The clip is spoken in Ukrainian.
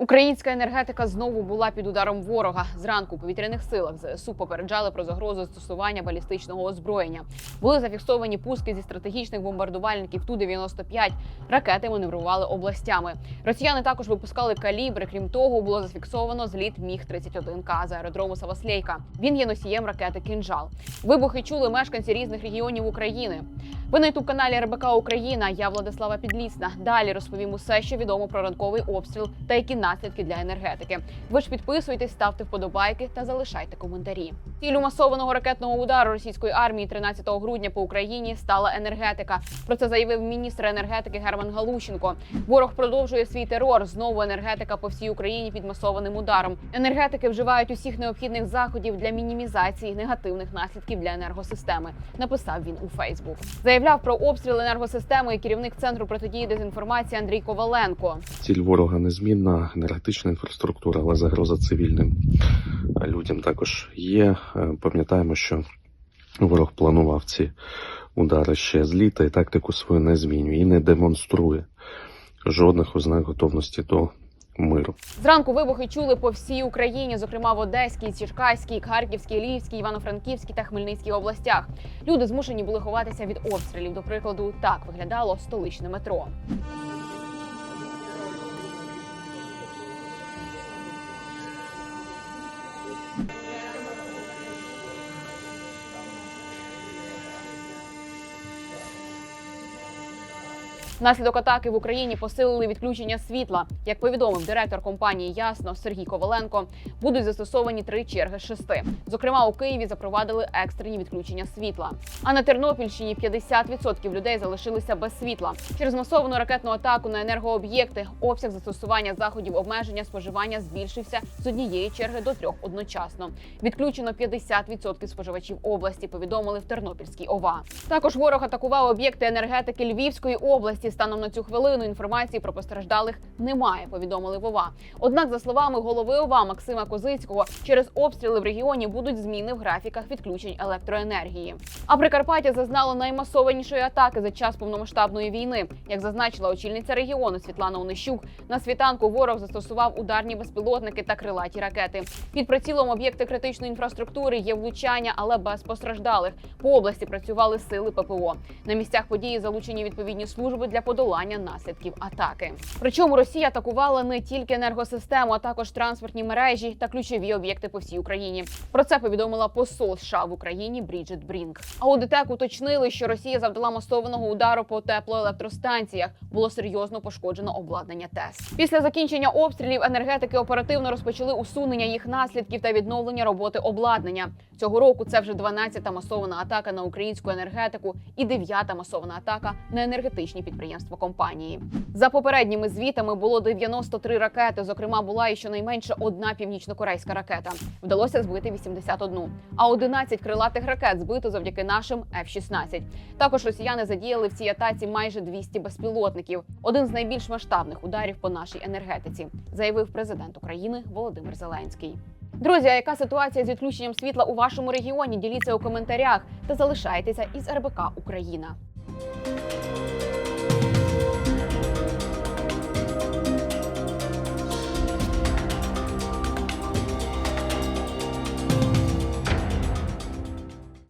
Українська енергетика знову була під ударом ворога. Зранку у повітряних силах ЗСУ попереджали про загрозу застосування балістичного озброєння. Були зафіксовані пуски зі стратегічних бомбардувальників ту 95 Ракети маневрували областями. Росіяни також випускали калібри. Крім того, було зафіксовано зліт міг 31 к з аеродрому Саваслейка. Він є носієм ракети Кінжал. Вибухи чули мешканці різних регіонів України. Ви на ютуб каналі РБК Україна. Я Владислава Підлісна. Далі розповім усе, що відомо про ранковий обстріл та які наслідки для енергетики. Ви ж підписуйтесь, ставте вподобайки та залишайте коментарі. Цілю масованого ракетного удару російської армії 13 грудня по Україні стала енергетика. Про це заявив міністр енергетики Герман Галущенко. Ворог продовжує свій терор. Знову енергетика по всій Україні під масованим ударом. Енергетики вживають усіх необхідних заходів для мінімізації негативних наслідків для енергосистеми. Написав він у Фейсбук. Заявляв про обстріл енергосистеми і керівник центру протидії дезінформації Андрій Коваленко. Ціль ворога незмінна, енергетична інфраструктура, але загроза цивільним людям також є. Е, Пам'ятаємо, що ворог планував ці удари ще з літа і тактику свою не змінює і не демонструє жодних ознак готовності до миру. Зранку вибухи чули по всій Україні, зокрема в Одеській, Черкаській, Харківській, Львівській, Івано-Франківській та Хмельницькій областях. Люди змушені були ховатися від обстрілів. До прикладу, так виглядало столичне метро. Внаслідок атаки в Україні посилили відключення світла. Як повідомив директор компанії Ясно Сергій Коваленко, будуть застосовані три черги шести. Зокрема, у Києві запровадили екстрені відключення світла. А на Тернопільщині 50% людей залишилися без світла через масовану ракетну атаку на енергооб'єкти. Обсяг застосування заходів обмеження споживання збільшився з однієї черги до трьох одночасно. Відключено 50% споживачів області. Повідомили в Тернопільській ОВА. Також ворог атакував об'єкти енергетики Львівської області. Станом на цю хвилину інформації про постраждалих немає. Повідомили в ОВА. Однак, за словами голови ОВА Максима Козицького, через обстріли в регіоні будуть зміни в графіках відключень електроенергії. А Прикарпаття зазнало наймасованішої атаки за час повномасштабної війни. Як зазначила очільниця регіону Світлана Онищук, на світанку ворог застосував ударні безпілотники та крилаті ракети. Під прицілом об'єкти критичної інфраструктури є влучання, але без постраждалих. По області працювали сили ППО. На місцях події залучені відповідні служби для подолання наслідків атаки. Причому Росія атакувала не тільки енергосистему, а також транспортні мережі та ключові об'єкти по всій Україні. Про це повідомила посол США в Україні Бріджит Брінк. А у ДТЕК уточнили, що Росія завдала масованого удару по теплоелектростанціях. Було серйозно пошкоджено обладнання ТЕС. Після закінчення обстрілів енергетики оперативно розпочали усунення їх наслідків та відновлення роботи обладнання. Цього року це вже 12-та масована атака на українську енергетику і 9-та масована атака на енергетичні підприємства компанії. За попередніми звітами було 93 ракети. Зокрема, була і щонайменше одна північнокорейська ракета. Вдалося збити 81, а 11 крилатих ракет збито завдяки нашим F-16. Також росіяни задіяли в цій атаці майже 200 безпілотників. Один з найбільш масштабних ударів по нашій енергетиці, заявив президент України Володимир Зеленський. Друзі, а яка ситуація з відключенням світла у вашому регіоні? Діліться у коментарях та залишайтеся із РБК Україна.